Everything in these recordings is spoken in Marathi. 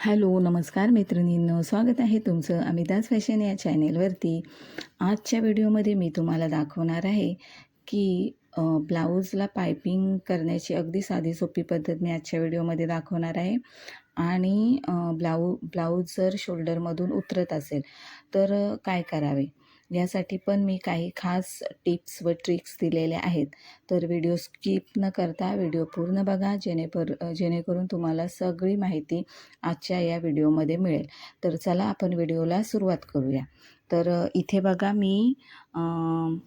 हॅलो नमस्कार मैत्रिणींनो. स्वागत आहे तुमचं अमिताज फॅशन या चॅनेलवरती. आजच्या व्हिडिओमध्ये मी तुम्हाला दाखवणार आहे की ब्लाऊजला पायपिंग करण्याची अगदी साधी सोपी पद्धत मी आजच्या व्हिडिओमध्ये दाखवणार आहे. आणि ब्लाऊ ब्लाऊज जर शोल्डरमधून उतरत असेल तर काय करावे? यासाठी पण मी काही खास टिप्स व ट्रिक्स दिलेल्या आहेत. तर व्हिडिओ स्किप न करता व्हिडिओ पूर्ण बघा जेणेपर जेणेकरून तुम्हाला सगळी माहिती आजच्या या व्हिडिओमध्ये मिळेल. तर चला आपण व्हिडिओला सुरुवात करूया. तर इथे बघा मी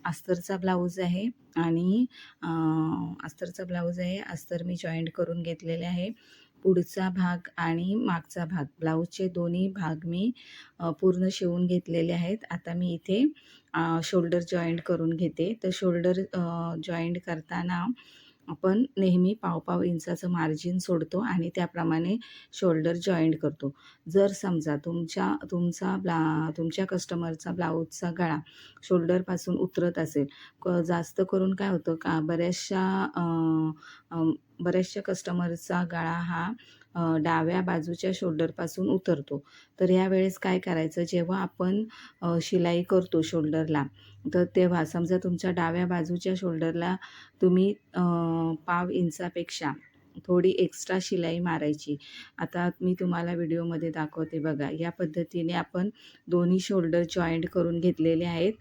अस्तरचा ब्लाऊज आहे आणि अस्तरचा ब्लाऊज आहे. अस्तर मी जॉईंट करून घेतलेले आहे. पुढचा भाग आणि मागचा भाग. ब्लाऊजचे दोन्ही भाग मी पूर्ण शिवून घेतलेले आहेत. आता मी इथे शोल्डर जॉईंट करून घेते. तर शोल्डर जॉईंट करताना आपण नेहमी पावपाव इंचाचं मार्जिन सोडतो आणि त्याप्रमाणे शोल्डर जॉईंट करतो. जर समजा तुमच्या तुमचा ब्ला तुमच्या कस्टमरचा ब्लाऊजचा गळा शोल्डरपासून उतरत असेल क जास्त करून काय होतं का बऱ्याचशा बऱ्याचशा कस्टमरचा गळा हा डाव्या बाजूच्या शोल्डरपासून उतरतो. तर यावेळेस काय करायचं? जेव्हा आपण शिलाई करतो शोल्डरला तर तेव्हा समजा तुमच्या डाव्या बाजूच्या शोल्डरला तुम्ही पाव इंचापेक्षा थोडी एक्स्ट्रा शिलाई मारायची. आता मी तुम्हाला व्हिडिओमध्ये दाखवते बघा या पद्धतीने आपण दोन्ही शोल्डर जॉईंट करून घेतलेले आहेत.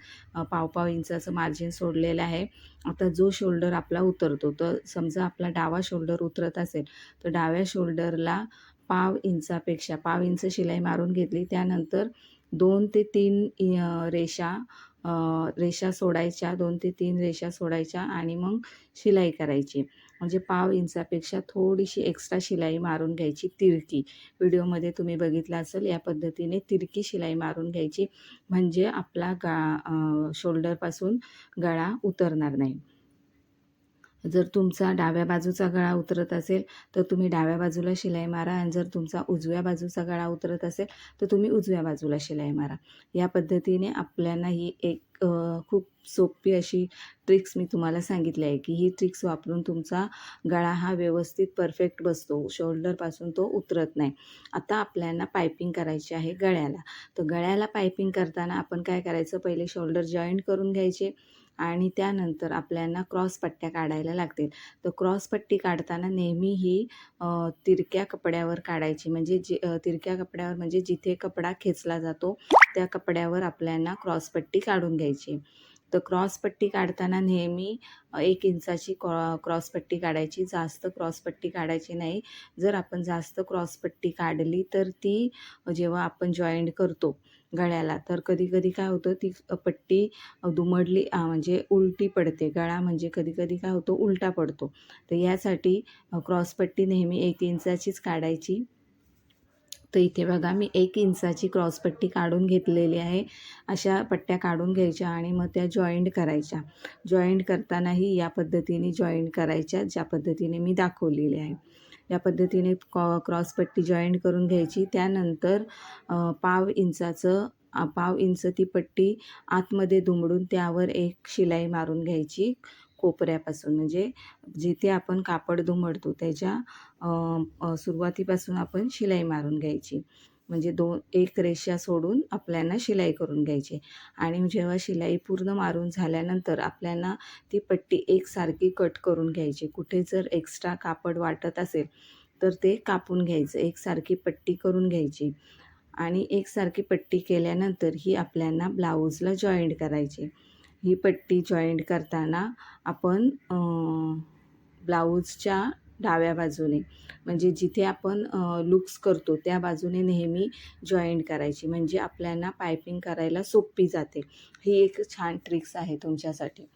पाव पाव इंचाचं मार्जिन सोडलेलं आहे. आता जो शोल्डर आपला उतरतो तर समजा आपला डावा शोल्डर उतरत असेल तर डाव्या शोल्डरला पाव इंचापेक्षा पाव इंच शिलाई मारून घेतली. त्यानंतर दोन ते तीन रेषा रेषा सोडायच्या दोन ते तीन रेषा सोडायच्या आणि मग शिलाई करायची. म्हणजे पाव इंचापेक्षा थोडीशी एक्स्ट्रा शिलाई मारून घ्यायची तिरकी. व्हिडिओमध्ये तुम्ही बघितलं असेल या पद्धतीने तिरकी शिलाई मारून घ्यायची. म्हणजे आपला गा शोल्डरपासून गळा उतरणार नाही. जर तुमचा डाव्या बाजूचा गळा उतरत असेल तर तुम्ही डाव्या बाजूला शिलाई मारा आणि जर तुमचा उजव्या बाजूचा गळा उतरत असेल तर तुम्ही उजव्या बाजूला शिलाई मारा. या पद्धतीने आपल्याला ही एक खूप सोपी अशी ट्रिक्स मी तुम्हाला सांगितली आहे की ही ट्रिक्स वापरून तुमचा गळा हा व्यवस्थित परफेक्ट बसतो. शोल्डरपासून तो उतरत नाही. आता आपल्याला पायपिंग करायची आहे गळ्याला. तर गळ्याला पायपिंग करताना आपण काय करायचं? पहिले शोल्डर जॉईंट करून घ्यायचे. आणि त्यानंतर आपल्याला क्रॉस पट्ट्या काढायला लागतील. तर क्रॉस पट्टी काढताना नेहमी ही तिरक्या कपड्यावर काढायची. म्हणजे जी तिरक्या कपड्यावर म्हणजे जिथे कपडा खेचला जातो त्या कपड्यावर आपल्याला क्रॉस पट्टी काढून घ्यायची. तर क्रॉस पट्टी काढताना नेहमी एक इंचाची क्रॉ क्रॉस पट्टी काढायची. जास्त क्रॉस पट्टी काढायची नाही. जर आपण जास्त क्रॉस पट्टी काढली तर ती जेव्हा आपण जॉईंट करतो गळ्याला. तर कधी कधी काय होतं ती पट्टी दुमडली म्हणजे उलटी पडते. गळा म्हणजे कधी कधी काय होतो उलटा पडतो. तर यासाठी क्रॉसपट्टी नेहमी एक इंचाचीच काढायची. तर इथे बघा. मी एक इंचाची क्रॉसपट्टी काढून घेतलेली आहे. अशा पट्ट्या काढून घ्यायच्या आणि मग त्या जॉईंट करायच्या. जॉईंट करतानाही या पद्धतीने जॉईंट करायच्या ज्या पद्धतीने मी दाखवलेली आहे. या पद्धतीने कॉ क्रॉसपट्टी जॉईंट करून घ्यायची. त्यानंतर पाव इंचाचं पाव इंच ती पट्टी आतमध्ये दुमडून त्यावर एक शिलाई मारून घ्यायची. कोपऱ्यापासून. म्हणजे जिथे आपण कापड दुमडतो त्याच्या सुरुवातीपासून आपण शिलाई मारून घ्यायची. म्हणजे दोन एक रेषा सोडून आपल्याला शिलाई करून घ्यायची. आणि जेव्हा शिलाई पूर्ण मारून झाल्यानंतर आपल्याला ती पट्टी एकसारखी कट करून घ्यायची. कुठे जर एक्स्ट्रा कापड वाटत असेल तर ते कापून घ्यायचं. एकसारखी पट्टी करून घ्यायची. आणि एकसारखी पट्टी केल्यानंतर ही आपल्याला ब्लाऊजला जॉईंट करायची. ही पट्टी जॉईंट करताना आपण ब्लाऊजच्या डाव्या बाजूने म्हणजे जिथे आपण लुक्स करतो त्या बाजूने नेहमी जॉईंट करायची. म्हणजे आपल्याला पायपिंग करायला सोपी जाते. ही एक छान ट्रिक्स आहे तुमच्यासाठी.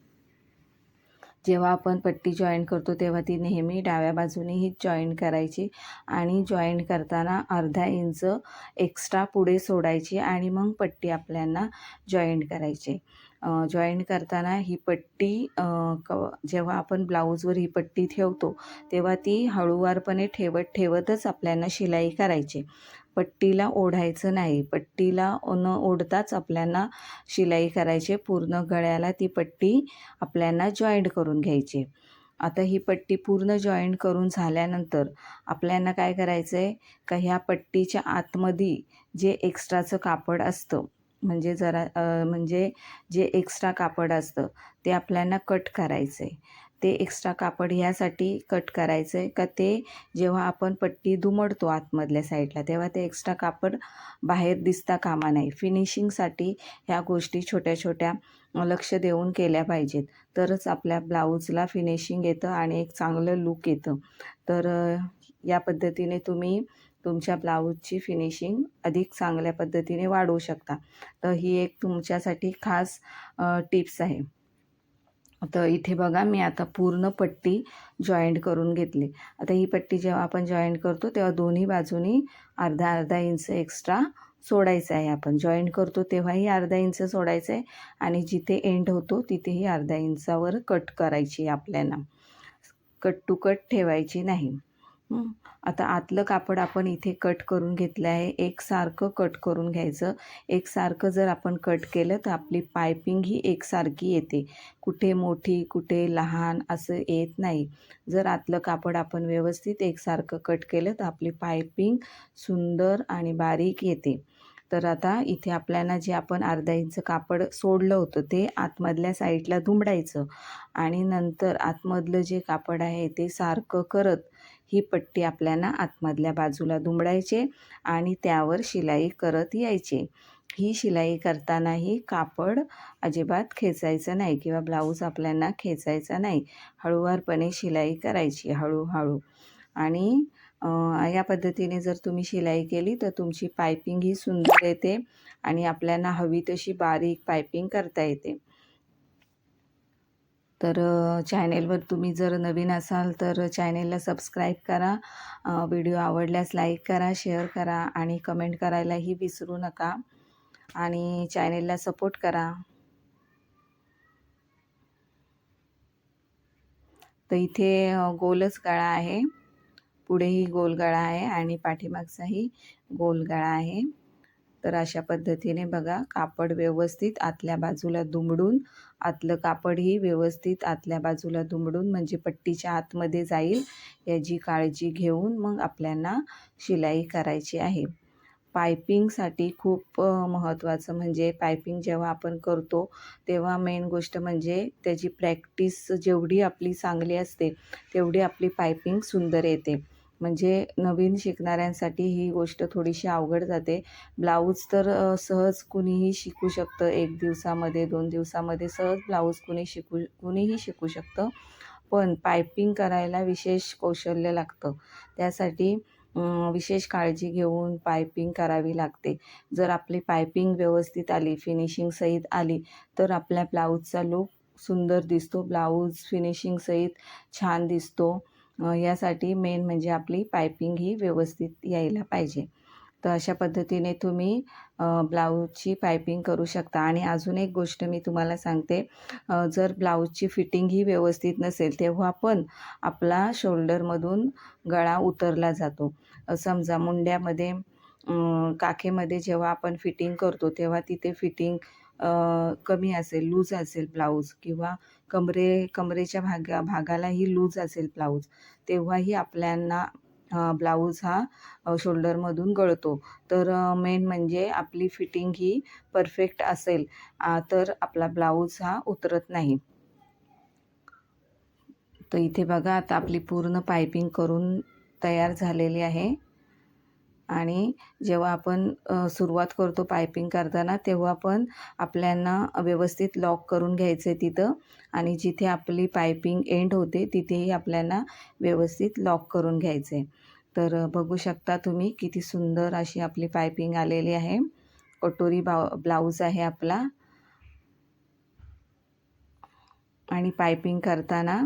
जेव्हा आपण पट्टी जॉईंट करतो तेव्हा ती नेहमी डाव्या बाजूने ही जॉईंट करायची आणि जॉईंट करताना अर्धा इंच एक्स्ट्रा पुढे सोडायची आणि मग पट्टी आपल्याला जॉईंट करायची. जॉईंट करताना ही पट्टी क जेव्हा आपण ब्लाऊजवर ही पट्टी ठेवतो तेव्हा ती हळूवारपणे ठेवत ठेवतच आपल्याला शिलाई करायची. पट्टीला ओढायचं नाही. पट्टीला न ओढताच आपल्याला शिलाई करायची. पूर्ण गळ्याला ती पट्टी आपल्याला जॉईंट करून घ्यायची. आता ही पट्टी पूर्ण जॉईंट करून झाल्यानंतर आपल्याला काय करायचं आहे का ह्या पट्टीच्या आतमध्ये जे एक्स्ट्राचं कापड असतं म्हणजे जरा म्हणजे जे एक्स्ट्रा कापड असतं ते आपल्याला कट करायचं आहे ते एक्स्ट्रा कापड ह्यासाठी कट करायचं आहे का ते जेव्हा आपण पट्टी दुमडतो आतमधल्या साईडला तेव्हा ते एक्स्ट्रा कापड बाहेर दिसता कामा नाही. फिनिशिंगसाठी ह्या गोष्टी छोट्या छोट्या लक्ष देऊन केल्या पाहिजेत. तरच आपल्या ब्लाऊजला फिनिशिंग येतं आणि एक चांगलं लूक येतं. तर या पद्धतीने तुम्ही तुमच्या ब्लाऊजची फिनिशिंग अधिक चांगल्या पद्धतीने वाढवू शकता. तर ही एक तुमच्यासाठी खास टिप्स आहे. तर इथे बघा मी आता पूर्ण पट्टी जॉईंट करून घेतली. आता ही पट्टी जेव्हा आपण जॉईंट करतो तेव्हा दोन्ही बाजूनी अर्धा अर्धा इंच एक्स्ट्रा सोडायचं आहे आपण. जॉईंट करतो तेव्हाही अर्धा इंच सोडायचं आहे आणि जिथे एंड होतो तिथेही अर्धा इंचावर कट करायची आपल्याला. कट टू कट ठेवायची नाही. आता आतलं कापड आपण इथे कट करून घेतलं आहे. एकसारखं कट करून घ्यायचं. एकसारखं जर आपण कट केलं तर आपली पायपिंग ही एकसारखी येते. कुठे मोठी कुठे लहान असं येत नाही. जर आतलं कापड आपण व्यवस्थित एकसारखं कट केलं तर आपली पायपिंग सुंदर आणि बारीक येते. तर आता इथे आपल्याला जे आपण अर्धा इंच कापड सोडलं होतं ते आतमधल्या साईडला धुमडायचं आणि नंतर आतमधलं जे कापड आहे ते सारखं करत ही पट्टी आपल्याला आतमधल्या बाजूला दुमडायचे आणि त्यावर शिलाई करत यायचे. ही शिलाई करतानाही कापड अजिबात खेचायचं नाही किंवा ब्लाऊज आपल्याला खेचायचा नाही. हळूवारपणे शिलाई करायची हळूहळू. आणि या पद्धतीने जर तुम्ही शिलाई केली तर तुमची पायपिंग ही सुंदर येते आणि आपल्याला हवी तशी बारीक पायपिंग करता येते. तर चॅनेलवर तुम्ही जर नवीन असाल तर चॅनेलला सबस्क्राईब करा व्हिडिओ आवडल्यास लाईक करा शेअर करा आणि कमेंट करायलाही विसरू नका आणि चॅनेलला सपोर्ट करा. तर इथे गोलच गळा आहे. पुढेही गोल गळा आहे आणि पाठीमागचाही गोल गळा आहे. तर अशा पद्धतीने बघा कापड व्यवस्थित आतल्या बाजूला दुमडून आतलं कापडही व्यवस्थित आतल्या बाजूला दुमडून म्हणजे पट्टीच्या आतमध्ये जाईल याची काळजी घेऊन मग आपल्याला शिलाई करायची आहे. पायपिंगसाठी खूप महत्त्वाचं म्हणजे पायपिंग जेव्हा आपण करतो तेव्हा मेन गोष्ट म्हणजे त्याची प्रॅक्टिस जेवढी आपली चांगली असते तेवढी आपली पायपिंग सुंदर येते. म्हणजे नवीन शिकणाऱ्यांसाठी ही गोष्ट थोडीशी अवघड जाते. ब्लाऊज तर सहज कुणीही शिकू शकतं. एक दिवसामध्ये दोन दिवसामध्ये सहज ब्लाऊज कुणी शिकू कुणीही शिकू शकतं. पण पायपिंग करायला विशेष कौशल्य लागतं. त्यासाठी विशेष काळजी घेऊन पायपिंग करावी लागते. जर आपली पायपिंग व्यवस्थित आली फिनिशिंग सहित आली तर आपल्या ब्लाऊजचा लूक सुंदर दिसतो. ब्लाऊज फिनिशिंग सहित छान दिसतो. यासाठी मेन म्हणजे आपली पायपिंग ही व्यवस्थित यायला पाहिजे. तर अशा पद्धतीने तुम्ही ब्लाऊजची पायपिंग करू शकता. आणि अजून एक गोष्ट मी तुम्हाला सांगते. जर ब्लाऊजची फिटिंग ही व्यवस्थित नसेल तेव्हा पण आपला शोल्डरमधून गळा उतरला जातो. समजा मुंड्यामध्ये काखेमध्ये जेव्हा आपण फिटिंग करतो तेव्हा तिथे फिटिंग कमी असेल लूज असेल ब्लाऊज किंवा कमरे कमरेच्या भागा भागालाही लूज असेल ब्लाऊज तेव्हाही आपल्यांना ब्लाऊज हा शोल्डरमधून गळतो. तर मेन म्हणजे आपली फिटिंग ही परफेक्ट असेल तर आपला ब्लाऊज हा उतरत नाही. तर इथे बघा आता आपली पूर्ण पायपिंग करून तयार झालेली आहे. आणि जेव्हा आपण सुरुवात करतो पायपिंग करताना तेव्हा पण आपल्याला व्यवस्थित लॉक करून घ्यायचं आहे तिथं आणि जिथे आपली पायपिंग एंड होते तिथेही आपल्याला व्यवस्थित लॉक करून घ्यायचं आहे तर बघू शकता तुम्ही किती सुंदर अशी आपली पायपिंग आलेली आहे. कटोरी बा ब्लाऊज आहे आपला. आणि पायपिंग करताना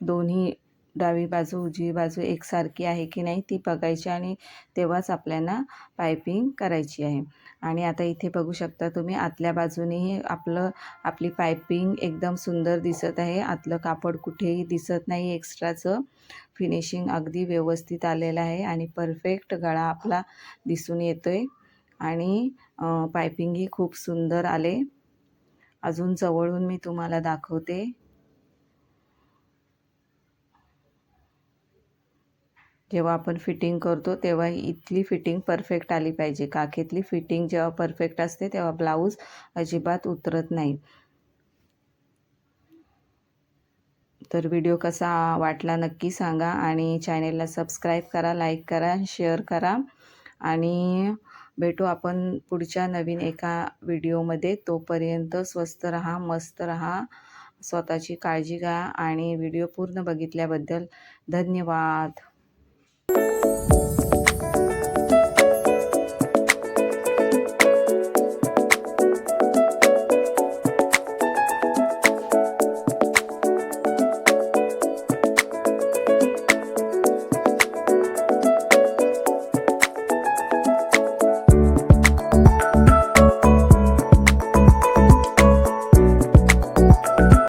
दोन्ही डावी बाजू उजवी बाजू एकसारखी आहे की नाही ती बघायची आणि तेव्हाच आपल्याला पायपिंग करायची आहे. आणि आता इथे बघू शकता तुम्ही आतल्या बाजूनेही आपलं आपली पायपिंग एकदम सुंदर दिसत आहे. आतलं कापड कुठेही दिसत नाही. एक्स्ट्राचं फिनिशिंग अगदी व्यवस्थित आलेलं आहे आणि परफेक्ट गळा आपला दिसून येतो आहे आणि पायपिंगही खूप सुंदर आले. अजून जवळून मी तुम्हाला दाखवते. जेव्हा आपण फिटिंग करतो तेव्हा इथली फिटिंग परफेक्ट आली पाहिजे. काखेतली फिटिंग जेव्हा परफेक्ट असते तेव्हा ब्लाऊज अजिबात उतरत नाही. तर व्हिडिओ कसा वाटला नक्की सांगा आणि चॅनेलला सबस्क्राईब करा लाईक करा शेअर करा आणि भेटू आपण पुढच्या नवीन एका व्हिडिओमध्ये तोपर्यंत स्वस्त रहा मस्त रहा स्वतःची काळजी घ्या आणि व्हिडिओ पूर्ण बघितल्याबद्दल धन्यवाद. Música